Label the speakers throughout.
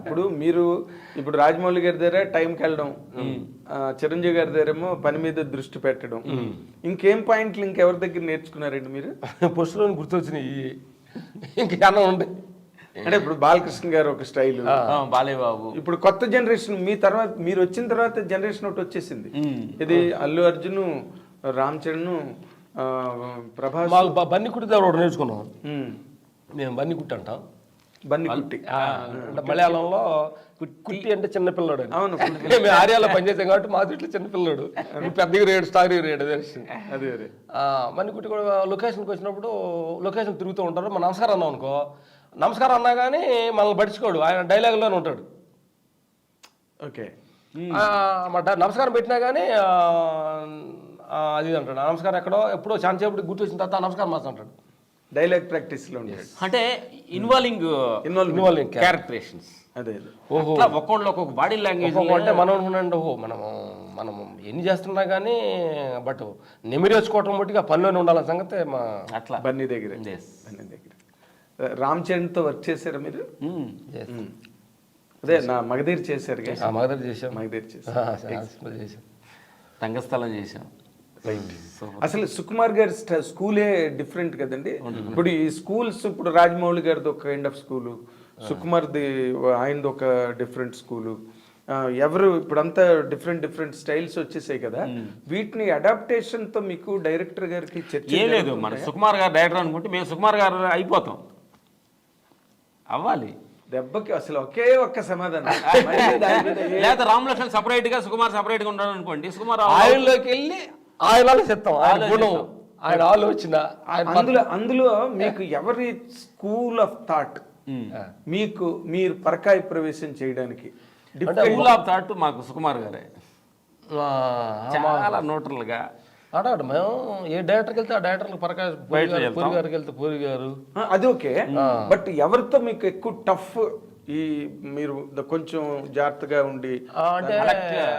Speaker 1: ఇప్పుడు మీరు ఇప్పుడు రాజమౌళి గారి దగ్గర టైంకి వెళ్ళడం చిరంజీవి గారి దగ్గరేమో పని మీద దృష్టి పెట్టడం. ఇంకేం పాయింట్లు ఇంకెవరి దగ్గర నేర్చుకున్నారండి మీరు?
Speaker 2: పుష్పలో గుర్తొచ్చినాయి. ఇంకేమన్నా ఉండే
Speaker 1: అంటే ఇప్పుడు బాలకృష్ణ గారు ఒక స్టైల్.
Speaker 3: బాలయ్య బాబు
Speaker 1: ఇప్పుడు కొత్త జనరేషన్ మీ తర్వాత మీరు వచ్చిన తర్వాత జనరేషన్ ఒకటి వచ్చేసింది. ఇది అల్లు అర్జున్ రామ్ చరణ్ ప్రభాస్.
Speaker 2: బన్నీ కుట్టి నేర్చుకున్నాం. మేము. బన్నీ కుట్టి అంటాం
Speaker 1: బన్నీ కుట్టి.
Speaker 2: మలయాళంలో కుట్- కుట్టి అంటే చిన్నపిల్లడు
Speaker 1: అవును
Speaker 2: మేము ఆర్యాలో పనిచేసాం కాబట్టి మా ఇట్లా చిన్నపిల్లడు. పెద్దగా రేడు స్టార్ రేడు అదే.
Speaker 1: అదే
Speaker 2: కుట్టి కూడా లొకేషన్కి వచ్చినప్పుడు లొకేషన్ తిరుగుతూ ఉంటారు. మన నమస్కారం అన్నాం అనుకో. నమస్కారం అన్నా కానీ మనల్ని పట్టించుకోడు. ఆయన డైలాగులోనే ఉంటాడు.
Speaker 1: ఓకే.
Speaker 2: మా నమస్కారం పెట్టినా కానీ అది అంటాడు. నమస్కారం ఎక్కడో ఎప్పుడో చాలాసేపు గుర్తు వచ్చిన తర్వాత నమస్కారం మాత్రం అంటాడు.
Speaker 1: డైలాగ్ ప్రాక్టీస్లో ఉంటాడు
Speaker 3: అంటే involving
Speaker 1: involve
Speaker 2: Involving character.
Speaker 3: Characterisations.
Speaker 1: అదే
Speaker 2: ఓహో
Speaker 3: అట్లా ఒక్కొక్కళ్ళు ఒక్కొక్క బాడీ లాంగ్వేజ్
Speaker 2: అంటే మనం అనుకున్నాండి ఓహో మనం మనం ఎన్ని చేస్తున్నా కానీ బట్ నెమిరేసుకోవటం బట్టి ఆ పనిలోనే ఉండాలన్న సంగతి మా
Speaker 3: అట్లా.
Speaker 1: బన్నీ దగ్గర.
Speaker 3: Yes.
Speaker 1: బన్నీ దగ్గర. రామ్ చరణ్తో వర్క్ చేశారా మీరు?
Speaker 3: మ్మ్.
Speaker 1: ఉమ్. అదే నా మగధీర్ చేశారు
Speaker 2: ఆ మగధర చేసాం
Speaker 1: మగధీర్
Speaker 2: చేసాం
Speaker 3: రంగస్థలం చేసాం
Speaker 1: అసలు సుకుమార్ గారి స్కూలే డిఫరెంట్ కదండి. ఇప్పుడు ఈ స్కూల్స్ ఇప్పుడు రాజమౌళి గారిది ఒక కైండ్ ఆఫ్ స్కూలు సుకుమార్ది ఆయనది ఒక డిఫరెంట్ స్కూలు. ఎవరు ఇప్పుడంతా డిఫరెంట్ డిఫరెంట్ స్టైల్స్ వచ్చేసాయి కదా. వీటిని అడాప్టేషన్తో మీకు డైరెక్టర్ గారికి చర్చ
Speaker 3: లేదు మన సుకుమార్ గారు డైరెక్టర్ అనుకుంటే మేము సుకుమార్ గారు అయిపోతాం. అవ్వాలి.
Speaker 1: దెబ్బకి అసలు ఒకే ఒక్క సమాధానం.
Speaker 3: లేదా రామ్ లక్ష్మణ్ సపరేట్గా సుకుమార్ సపరేట్గా ఉన్నాడు అనుకోండి. సుకుమార్
Speaker 2: ఆయనలోకి వెళ్ళి ఆయన చెప్తాం ఆయన గుణం ఆయన ఆలోచన
Speaker 1: అందులో అందులో మీకు ఎవరి స్కూల్ ఆఫ్ థాట్? మీకు మీరు పరకాయ ప్రవేశం చేయడానికి
Speaker 3: స్కూల్ ఆఫ్ థాట్ మాకు సుకుమార్ గారే. చాలా న్యూట్రల్గా
Speaker 2: ఆడాడు మేము ఏ డైరెక్టర్కి వెళ్తే ఆ డైరెక్టర్కి పరకాయ పూరి గారికి వెళ్తే పూరి గారు.
Speaker 1: అది ఓకే. బట్ ఎవరితో మీకు ఎక్కువ టఫ్ ఈ మీరు ద- కొంచెం జాగ్రత్తగా ఉండి
Speaker 2: అంటే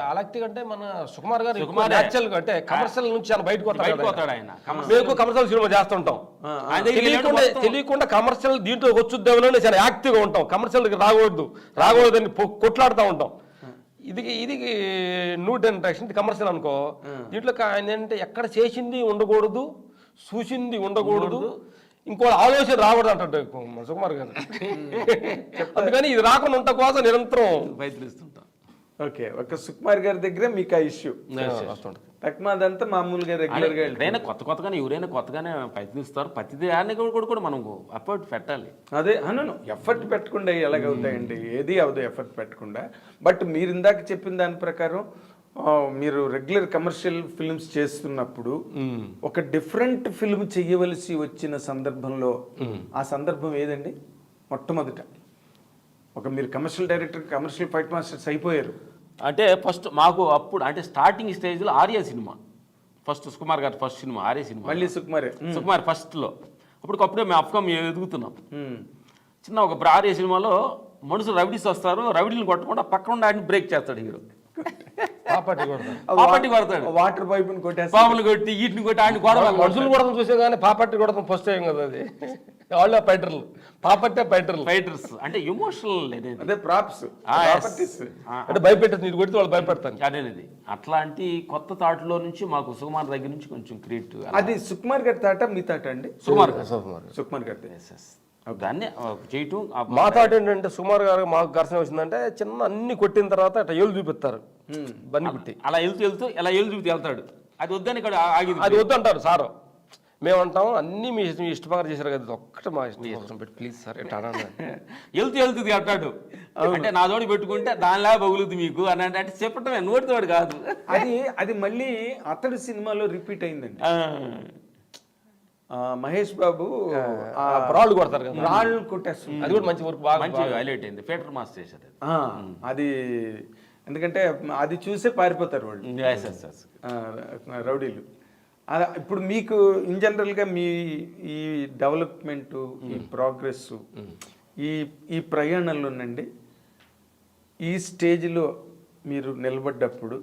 Speaker 2: అలక్తి అంటే మన సుకుమార్ గారు
Speaker 3: సుకుమారే.
Speaker 2: యాక్చువల్ అంటే కమర్షియల్ నుంచి ఆయన బయటకు వస్తాడు
Speaker 3: బయటకు
Speaker 2: కదా.
Speaker 3: వస్తాడు ఆయన.
Speaker 2: మేము కమర్షియల్ సినిమా చేస్తుంటాం. తెలియకుండా తెలియకుండా కమర్షియల్ దీంట్లో వచ్చుద్దామని చాలా యాక్టివ్గా ఉంటాం. కమర్షియల్ రాకూడదు. రాకూడదని కొట్లాడుతూ ఉంటాం. ఇది ఇది న్యూ జనరేషన్ ఇది కమర్షియల్ అనుకో దీంట్లో ఆయన ఏంటంటే ఎక్కడ చేసింది ఉండకూడదు చూసింది ఉండకూడదు. ఇంకో ఆలోచన అంటాడు మన సుకుమార్ గారు. అందుకని ఇది రాకుండా ఉంట కోసం నిరంతరం
Speaker 3: ప్రయత్నిస్తుంటాం.
Speaker 1: ఓకే ఒక సుకుమార్ గారి దగ్గర మీకు ఆ ఇష్యూ.
Speaker 2: వస్తుంటది.
Speaker 1: తక్మాదంతా మామూలుగా రెగ్యులర్గా
Speaker 3: ఎక్కడైనా కొత్త కొత్తగానే ఎవరైనా కొత్తగానే ప్రయత్నిస్తారు. ప్రతి దాన్ని కూడా కూడా మనం అప్పటి పెట్టాలి.
Speaker 1: అదే అనను ఎఫర్ట్ పెట్టకుండా ఎలాగవుతాయండి? ఏది అవదు ఎఫర్ట్ పెట్టకుండా. బట్ మీరు ఇందాక చెప్పిన దాని ప్రకారం మీరు రెగ్యులర్ కమర్షియల్ ఫిల్మ్స్ చేస్తున్నప్పుడు ఒక డిఫరెంట్ ఫిల్మ్ చెయ్యవలసి వచ్చిన సందర్భంలో ఆ సందర్భం ఏదండి? మొట్టమొదట. ఒక మీరు commercial director commercial fight masters అయిపోయారు.
Speaker 3: అంటే ఫస్ట్ మాకు అప్పుడు అంటే స్టార్టింగ్ స్టేజ్లో ఆర్య సినిమా. ఫస్ట్ సుకుమార్ గారి ఫస్ట్ సినిమా ఆర్య సినిమా.
Speaker 1: మళ్ళీ సుకుమారే.
Speaker 3: సుకుమార్ ఫస్ట్లో అప్పటికప్పుడే మేము అప్కమ్ ఎదుగుతున్నాం. చిన్న ఒక ఆర్య సినిమాలో మనుషులు రవిడీస్ వస్తారు రవిడీలు కొట్టకుండా పక్కన ఆయన బ్రేక్ చేస్తాడు హీరో. పాపట్టి కొడతాడు.
Speaker 1: వాటర్ కొట్టేసి
Speaker 3: పాములు కొట్టి వీటిని కొట్టి ఆయన గొడవ
Speaker 2: మనుషులు కొడతాం చూసే కానీ పాపట్టి కొడతాం ఫస్ట్ టైం కదా అది. వాళ్ళే పైటర్లు. పాపట్టే పైటర్లు.
Speaker 3: ఫైటర్స్ అంటే ఎమోషనల్
Speaker 1: అదే ప్రాప్స్
Speaker 2: అంటే భయపెట్టేది నీకు కొడితే వాళ్ళు భయపెడతాను
Speaker 3: అదేనది అట్లాంటి కొత్త తాటలో నుంచి మాకు సుకుమార్ దగ్గర నుంచి కొంచెం క్రియేట్
Speaker 1: అది సుకుమార్ గారి తాట మీ తాట అండి?
Speaker 3: సుకుమార్ గారు.
Speaker 1: సుకుమార్ గారి.
Speaker 3: దాన్ని చేయటం
Speaker 2: మా థాట్ ఏంటంటే సుమారు గారు మాకు ఘర్షణ వచ్చిందంటే చిన్న అన్ని కొట్టిన తర్వాత అట్లా ఏళ్ళు చూపిస్తారు. బన్ని కుట్టి.
Speaker 3: అలా వెళ్తూ వెళ్తూ ఇలా ఏళ్ళు చూపి వెళ్తాడు. అది వద్దని ఇక్కడ ఆగింది
Speaker 2: అది వద్దు అంటారు సారు. మేము అంటాం అన్ని మీ ఇష్టం ఇష్టంగా చేశారు కదా ఒక్కటే మా ఇష్టం పెట్టి ప్లీజ్ సార్ ఎట్లా.
Speaker 3: వెళ్తూ వెళ్తుంది అంటాడు. అంటే నా జోడి పెట్టుకుంటే దానిలా బగులుద్ది మీకు అని అంటే అంటే చెప్పటమే నోటితోడు కాదు.
Speaker 1: అది అది మళ్ళీ అతడు సినిమాలో రిపీట్ అయిందండి. మహేష్ బాబు
Speaker 2: రాళ్ళు కొడతారు కదా.
Speaker 1: రాళ్ళు కొట్టేస్తుంది.
Speaker 2: అది కూడా మంచి వర్క్ బాగా
Speaker 3: మంచి హైలైట్ అయింది. ఫిల్టర్ మాస్ చేశారు అది.
Speaker 1: ఆ, అది ఎందుకంటే అది చూసే పారిపోతారు వాళ్ళు. ఆ, రౌడీలు. అలా ఇప్పుడు మీకు ఇన్ జనరల్గా మీ ఈ డెవలప్మెంట్ ఈ ప్రోగ్రెస్ ఈ ఈ ప్రయాణంలోనండి ఈ స్టేజ్లో మీరు నిలబడ్డప్పుడు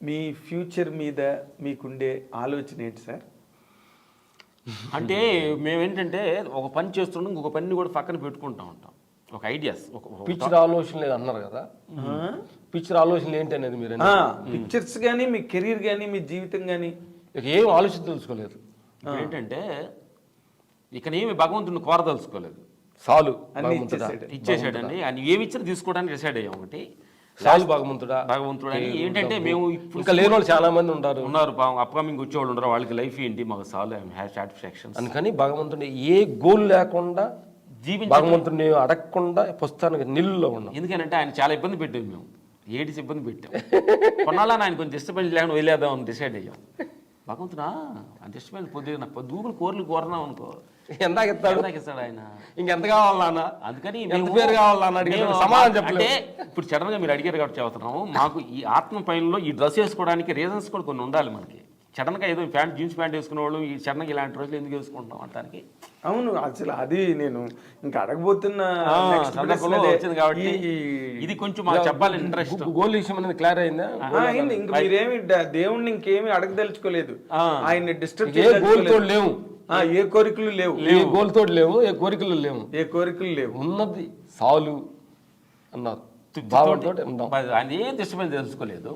Speaker 1: మీ ఫ్యూచర్ మీద మీకుండే ఆలోచన ఏంటి సార్
Speaker 3: అంటే మేము ఏంటంటే ఒక పని చేస్తుండే ఇంకొక పని కూడా పక్కన పెట్టుకుంటా ఉంటాం. ఒక ఐడియాస్ ఒక
Speaker 2: పిక్చర్ ఆలోచనలు ఏదో అన్నారు కదా? పిక్చర్ ఆలోచనలు ఏంటి అనేది మీరు.
Speaker 1: పిక్చర్స్ కానీ మీ కెరీర్ కానీ మీ జీవితం కానీ
Speaker 2: ఇక ఏం ఆలోచన తెలుసుకోలేదు.
Speaker 3: ఏంటంటే ఇక్కడ ఏమి భగవంతుడిని కోరదలుచుకోలేదు.
Speaker 2: సాలు
Speaker 1: అన్ని
Speaker 2: భగవంతుడా
Speaker 1: ఇచ్చేసాడు.
Speaker 3: ఇచ్చేసాడండి ఆయన ఏమి ఇచ్చినా తీసుకోవడానికి డిసైడ్ అయ్యాం ఒకటి.
Speaker 2: సాలు భగవంతుడా?
Speaker 3: భగవంతుడు అని ఏంటంటే మేము ఇప్పుడు
Speaker 2: ఇంకా లేని వాళ్ళు చాలా మంది ఉంటారు.
Speaker 3: ఉన్నారు అప్కమింగ్ వచ్చేవాళ్ళు ఉన్నారు వాళ్ళకి లైఫ్ ఏంటి? మాకు సాల్వ్ హ్యావ్ సాటిస్ఫాక్షన్
Speaker 2: అందుకని భగవంతుని ఏ గోల్ లేకుండా
Speaker 3: జీవించ
Speaker 2: భగవంతుని అడగకుండా పుస్తకానికి నిల్లులో ఉన్నాం.
Speaker 3: ఎందుకనంటే ఆయన చాలా ఇబ్బంది పెట్టాం మేము. ఏడిసి ఇబ్బంది పెట్టాం. కొన్నాళ్ళ ఆయన కొంచెం డిస్టర్బెన్స్ లేకుండా వదిలేద్దాం అని డిసైడ్ అయ్యాం. భగవంతుడా డిస్టర్బెన్స్ పొద్దున నాకు దూకులు కోర్లు కోరినాం అనుకో.
Speaker 2: ఎందాక ఇస్తాడు?
Speaker 3: ఆయన?
Speaker 2: ఇంకెంత కావాలా అన్న
Speaker 3: అందుకని
Speaker 2: ఎంత పేరు కావాలా అన్న అడిగిన
Speaker 3: మేము
Speaker 2: సమాధానం చెప్పలేదు
Speaker 3: ఇప్పుడు సడన్గా మీరు అడిగారు కాబట్టి చెబుతున్నాము మాకు ఈ ఆత్మ పైనలో ఈ డ్రెస్ వేసుకోవడానికి రీజన్స్ కూడా కొన్ని ఉండాలి మనకి. సడన్గా ఏదో ప్యాంట్ జీన్స్ ప్యాంట్ వేసుకునే వాళ్ళు ఈ సడన్గా ఇలాంటి రోజులు ఎందుకు వేసుకుంటాం అంటానికి
Speaker 1: అవును అసలు అది నేను ఇంకా అడగబోతున్న.
Speaker 3: వచ్చింది కాబట్టి ఇది కొంచెం మాకు చెప్పాలి ఇంట్రెస్ట్
Speaker 2: గోల్ విషయం అనేది క్లియర్ అయిందా?
Speaker 1: అయింది. ఇంక మీరేమి దేవుణ్ణి ఇంకేమి అడగదలుచుకోలేదు.
Speaker 3: ఆ.
Speaker 1: ఆయన్ని డిస్టర్బ్
Speaker 2: ఏ గోల్ తోడు లేవు.
Speaker 1: ఏ కోరికలు లేవు.
Speaker 2: ఏ గోల్ తోడు లేవు ఏ కోరికలు లేవు.
Speaker 1: ఏ కోరికలు లేవు.
Speaker 2: ఉన్నది సాలు అన్నారు భావంతో ఉన్నాం
Speaker 3: ఆయన ఏం డిస్టర్బెన్స్ తెలుసుకోలేదు.